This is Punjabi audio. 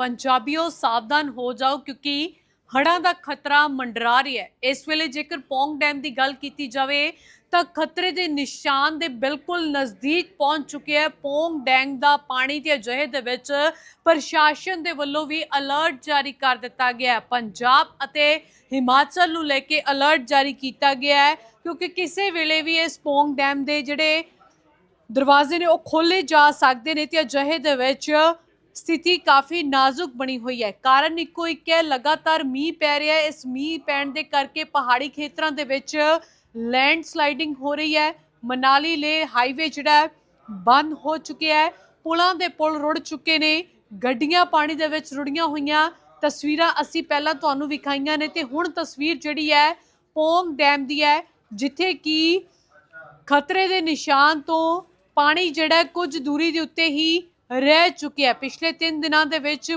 ਪੰਜਾਬੀਓ ਸਾਵਧਾਨ ਹੋ ਜਾਓ ਕਿਉਂਕਿ ਹੜ੍ਹਾਂ ਦਾ ਖਤਰਾ ਮੰਡਰਾ ਰਿਹਾ ਹੈ। ਇਸ ਵੇਲੇ ਜੇਕਰ ਪੌਂਗ ਡੈਮ ਦੀ ਗੱਲ ਕੀਤੀ ਜਾਵੇ, ਤਾਂ ਖਤਰੇ ਦੇ ਨਿਸ਼ਾਨ ਦੇ ਬਿਲਕੁਲ ਨਜ਼ਦੀਕ ਪਹੁੰਚ ਚੁੱਕਿਆ ਹੈ। ਪੌਂਗ ਡੈਮ ਦਾ ਪਾਣੀ ਦੀ ਅਜਿਹੇ ਦੇ ਵਿੱਚ ਪ੍ਰਸ਼ਾਸਨ ਦੇ ਵੱਲੋਂ ਵੀ ਅਲਰਟ ਜਾਰੀ ਕਰ ਦਿੱਤਾ ਗਿਆ ਹੈ। ਪੰਜਾਬ ਅਤੇ ਹਿਮਾਚਲ ਨੂੰ ਲੈ ਕੇ ਅਲਰਟ ਜਾਰੀ ਕੀਤਾ ਗਿਆ ਹੈ ਕਿਉਂਕਿ ਕਿਸੇ ਵੇਲੇ ਵੀ ਇਸ ਪੌਂਗ ਡੈਮ ਦੇ ਜਿਹੜੇ ਦਰਵਾਜ਼ੇ ਨੇ, ਉਹ ਖੋਲੇ ਜਾ ਸਕਦੇ ਨੇ ਤੇ ਅਜਿਹੇ ਦੇ ਵਿੱਚ ਸਥਿਤੀ ਕਾਫੀ ਨਾਜ਼ੁਕ ਬਣੀ ਹੋਈ ਹੈ। ਕਾਰਨ ਇੱਕੋ ਇੱਕ ਹੈ, ਲਗਾਤਾਰ ਮੀਂਹ ਪੈ ਰਿਹਾ ਹੈ। ਇਸ ਮੀਂਹ ਪੈਣ ਦੇ ਕਰਕੇ ਪਹਾੜੀ ਖੇਤਰਾਂ ਦੇ ਵਿੱਚ ਲੈਂਡ ਸਲਾਈਡਿੰਗ ਹੋ ਰਹੀ ਹੈ। ਮਨਾਲੀ ਲੇ ਹਾਈਵੇ ਜਿਹੜਾ ਬੰਦ ਹੋ ਚੁੱਕਿਆ ਹੈ। ਪੁਲਾਂ ਦੇ ਪੁਲ ਰੁੜ ਚੁੱਕੇ ਨੇ। ਗੱਡੀਆਂ ਪਾਣੀ ਦੇ ਵਿੱਚ ਰੁੜੀਆਂ ਹੋਈਆਂ। ਤਸਵੀਰਾਂ ਅਸੀਂ ਪਹਿਲਾਂ ਤੁਹਾਨੂੰ ਵਿਖਾਈਆਂ ਨੇ ਤੇ ਹੁਣ ਤਸਵੀਰ ਜਿਹੜੀ ਹੈ, ਪੌਂਗ ਡੈਮ ਦੀ ਹੈ, ਜਿੱਥੇ ਕਿ ਖਤਰੇ ਦੇ ਨਿਸ਼ਾਨ ਤੋਂ ਪਾਣੀ ਜਿਹੜਾ ਕੁਝ ਦੂਰੀ ਦੇ ਉੱਤੇ ਹੀ ਰਹਿ ਚੁੱਕਿਆ ਪਿਛਲੇ 3 ਦਿਨਾਂ ਦੇ ਵਿੱਚ